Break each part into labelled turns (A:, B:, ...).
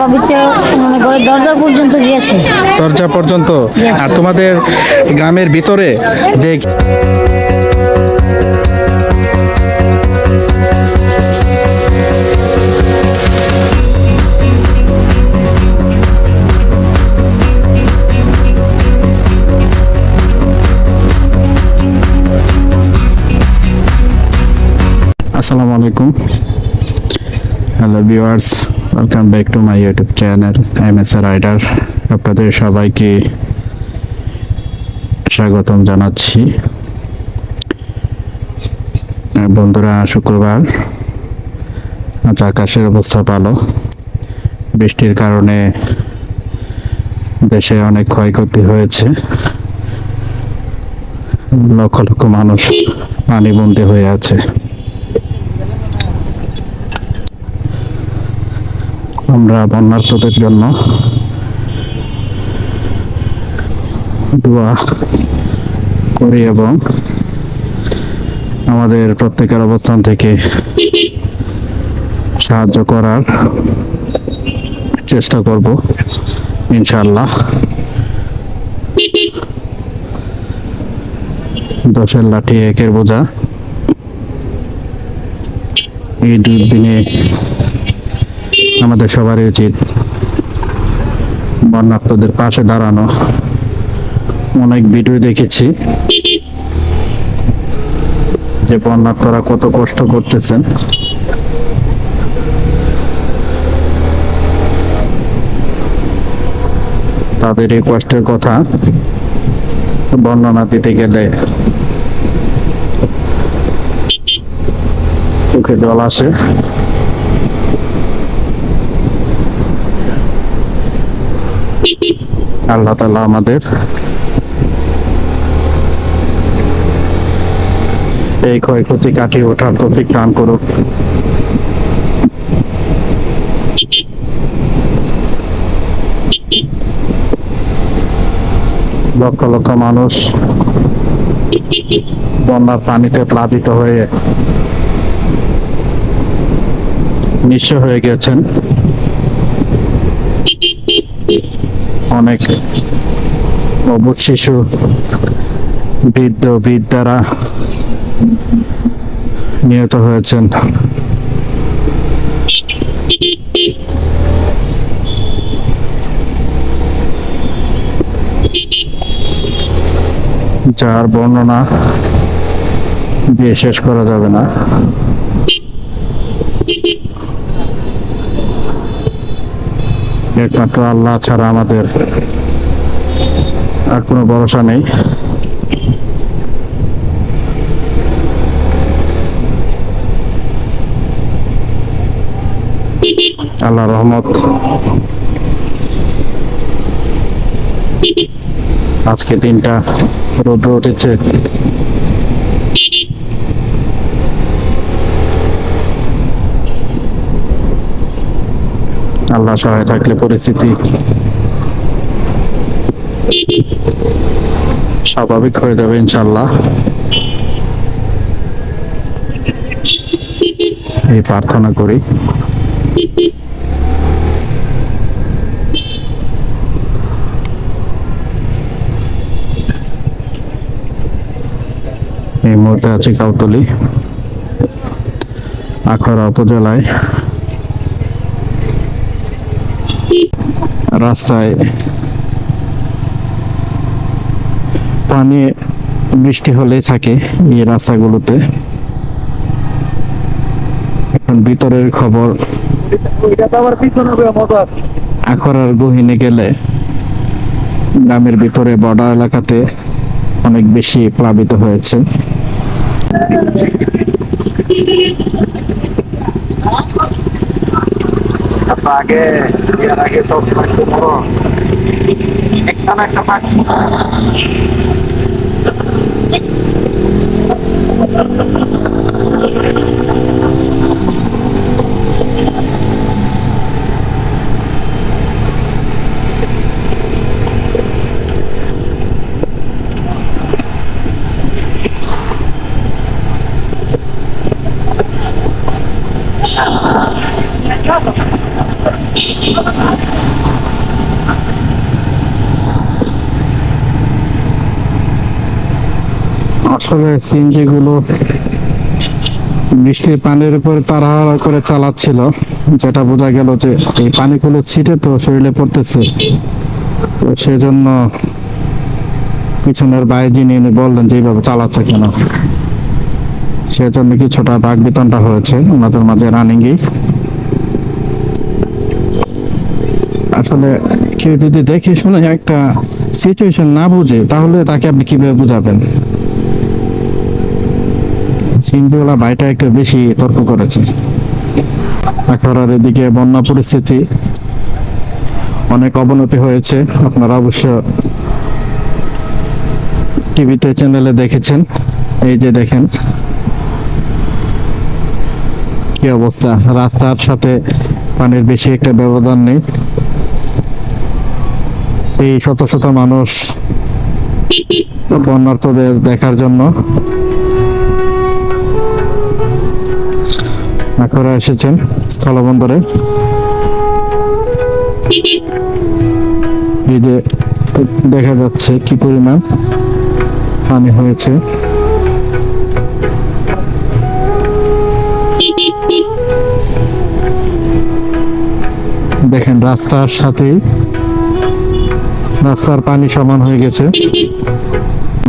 A: বাবিতে মানে দরজা পর্যন্ত গিয়েছে।
B: দরজা পর্যন্ত? আর তোমাদের গ্রামের ভিতরে যে আসসালামু আলাইকুম। Hello viewers. Welcome back to my YouTube channel M S R rider আপনাদের সবাইকে স্বাগতম জানাচ্ছি। বন্ধুরা, শুক্রবার। আজ আকাশের অবস্থা ভালো। বৃষ্টির কারণে দেশে অনেক ক্ষয়ক্ষতি হয়েছে। লক্ষ লক্ষ মানুষ পানিবন্দী হয়ে আছে। আমরা বন্যার্থদের জন্য দোয়া করি এবং আমাদের প্রত্যেকের অবস্থান থেকে সাহায্য করার চেষ্টা করব ইনশাল্লাহ দশের লাঠি একের বোঝা। এই দুর্দিনে আমাদের সবারই উচিত বন্যার্থদের পাশে দাঁড়ানো। অনেক ভিডিও দেখেছি যে বন্যার্থরা কত কষ্ট করতেছেন। তাদের এই কষ্টের কথা বর্ণনা দিতে গেলে চোখে জল আসে। আল্লাহ তালা আমাদের এই ক্ষয়ক্ষতি কাটিয়ে ওঠার তৌফিক দান করুক। লক্ষ লক্ষ মানুষ বন্যার পানিতে প্লাবিত হয়ে নিঃস্ব হয়ে গেছেন। অনেক অবুধ শিশু বৃদ্ধ বৃদ্ধারা নিহত হয়েছেন। যার বর্ণনা দিয়ে শেষ করা যাবে না। একমাত্র আল্লাহ ছাড়া আমাদের আর কোনো ভরসা নেই। আল্লাহ রহমত। আজকে দিনটা রোদ্র উঠেছে। আল্লাহ সহায় থাকলে পরিস্থিতি স্বাভাবিক হয়ে যাবে ইনশাল্লাহ এই প্রার্থনা করি। এই মুহূর্তে আছি কাউতলি, আখড়া উপজেলায়। রাস্তায় পানি, বৃষ্টি হলে থাকে এই রাস্তাগুলোতে। এখন ভিতরের খবর, আখড়ার গহিনে গেলে গ্রামের ভিতরে বর্ডার এলাকাতে অনেক বেশি প্লাবিত হয়েছে।
C: তারপর আগে বিয়ার আগে তো একটু বড় একটা না একটা পাখি Thank you.
B: আসলে সিএনজি গুলো বৃষ্টির পানির উপর তাড়াহুড়া করে চালাচ্ছিল, যেটা বোঝা গেল যে এই পানিগুলো ছিটে তো শরীরে পড়তেছে। তো সেজন্য পিছনের যিনি, উনি বললেন যে এইভাবে চালাচ্ছে কেন? সেজন্য কিছুটা বাঘ বিতনটা হয়েছে ওনাদের মাঝে রানিংই আসলে কেউ যদি দেখে শুনে একটা সিচুয়েশন না বুঝে, তাহলে তাকে আপনি কীভাবে বুঝাবেন? সিন্ধুওয়ালা ভাইটা একটু বেশি তর্ক করেছে। আখাড়ার এদিকে বন্যা পরিস্থিতি অনেক অবনতি হয়েছে। আপনারা অবশ্য টিভিতে চ্যানেলে দেখেছেন। এই যে দেখেন, কি অবস্থা? রাস্তার সাথে পানির বেশি একটা ব্যবধান নেই। এই শত শত মানুষ বন্যার্থদের দেখার জন্য আখড়া এসেছেন স্থলবন্দরে। এই যে দেখা যাচ্ছে কি পরিমাণ পানি হয়েছে। দেখেন রাস্তার সাথেই রাস্তার পানি সমান হয়ে গেছে।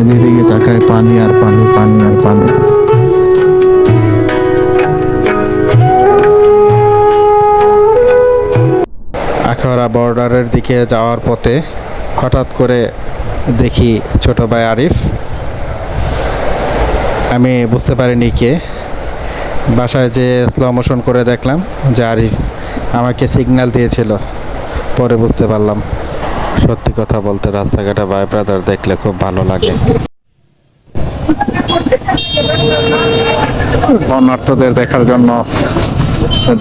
B: এদিকে তাকায় পানি আর পানি পানি আর আখাউড়া বর্ডারের দিকে যাওয়ার পথে হঠাৎ করে দেখি ছোট ভাই আরিফ। আমি বুঝতে পারিনি কে। বাসায় যে স্লো মোশন করে দেখলাম যে আরিফ আমাকে সিগন্যাল দিয়েছিল, পরে বুঝতে পারলাম। সত্যি কথা বলতে রাস্তাঘাটে ভাই ব্রাদার দেখলে খুব ভালো লাগে। বর্ণার্থদের দেখার জন্য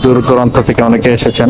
B: দূর দূরান্ত থেকে অনেকে এসেছেন।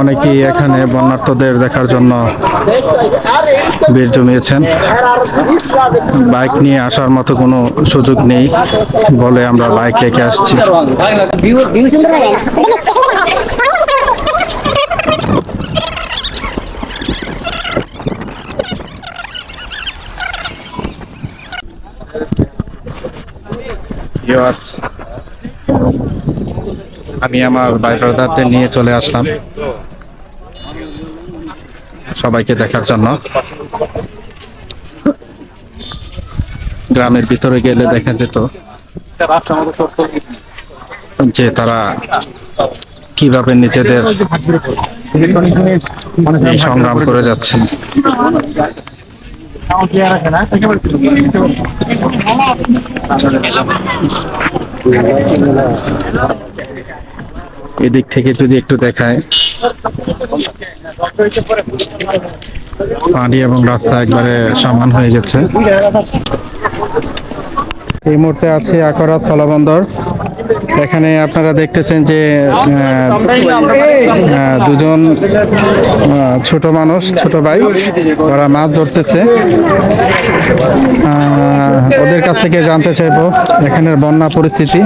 B: অনেকেই এখানে বন্যার্থদের দেখার জন্য ভিড় জমিয়েছেন। বাইক নিয়ে আসার মতো কোনো সুযোগ নেই বলে আমরা বাইক রেখে আসছি। ভিউয়ার্স আমি আমার ভাই নিয়ে চলে আসলাম। সবাইকে দেখার জন্য। গ্রামের ভিতরে গেলে দেখা যেত যে তারা কীভাবে নিজেদের সংগ্রাম করে যাচ্ছেন এদিক থেকে যদি একটু দেখায়। পানি এবং রাস্তা একবারে সমান হয়ে গেছে। এই মুহূর্তে আছে আকরা স্থলবন্দর। এখানে আপনারা দেখতেছেন যে দুজন ছোট মানুষ ছোট ভাই ওরা মাছ ধরতেছে। ওদের কাছ থেকে জানতে চাইব এখানের বন্যা পরিস্থিতি।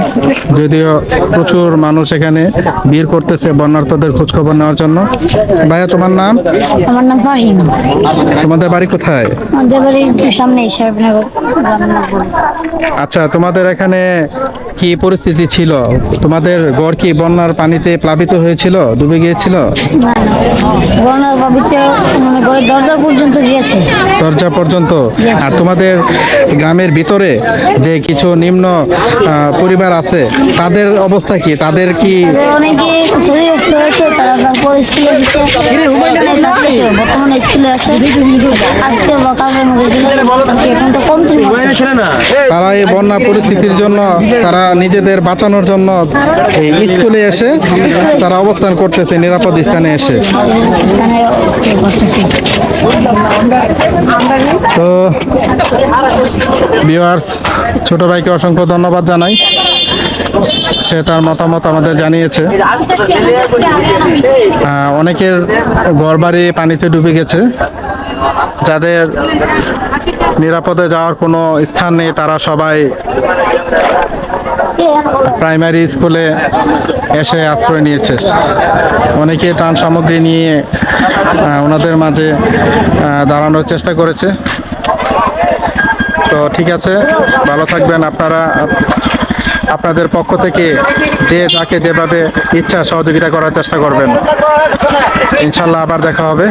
B: যদিও প্রচুর মানুষ এখানে ভিড় করতেছে বন্যার্থদের খোঁজখবর নেওয়ার জন্য। ভাইয়া তোমার নাম?
A: আমার নাম ফাহিম।
B: তোমাদের বাড়ি কোথায়?
A: আমাদের বাড়ি সামনে সাহেবনগর
B: আচ্ছা তোমাদের এখানে কি পরিস্থিতি ছিল? তোমাদের গড় কি বন্যার পানিতে প্লাবিত হয়েছিল ডুবে গিয়েছিল?
A: মানে দরজা পর্যন্ত গিয়েছে।
B: দরজা পর্যন্ত। আর তোমাদের গ্রামের ভিতরে যে কিছু নিম্ন পরিবার আছে তাদের অবস্থা কি? তাদের কি
A: অনেকে ক্ষতিগ্রস্ত হয়েছে তারা তারপর স্কুলে দিচ্ছে বর্তমানে স্কুলে আছে। আজকে বা মধ্যে এখন তো কম
B: তারা এই বন্যা পরিস্থিতির জন্য তারা নিজেদের বাঁচানোর জন্য এই স্কুলে এসে তারা অবস্থান করতেছে, নিরাপদ স্থানে এসে। তো ভিউয়ার্স ছোট ভাইকে অসংখ্য ধন্যবাদ জানাই। সে তার মতামত আমাদের জানিয়েছে। অনেকের ঘরবাড়ি পানিতে ডুবে গেছে। যাদের নিরাপদে যাওয়ার কোনো স্থান নেই, তারা সবাই প্রাইমারি স্কুলে এসে আশ্রয় নিয়েছে। অনেকে ত্রাণ সামগ্রী নিয়ে ওনাদের মাঝে দাঁড়ানোর চেষ্টা করেছে। তো ঠিক আছে, ভালো থাকবেন আপনারা। আপনাদের পক্ষ থেকে যে যাকে যেভাবে ইচ্ছা সহযোগিতা করার চেষ্টা করবেন। ইনশাল্লাহ আবার দেখা হবে।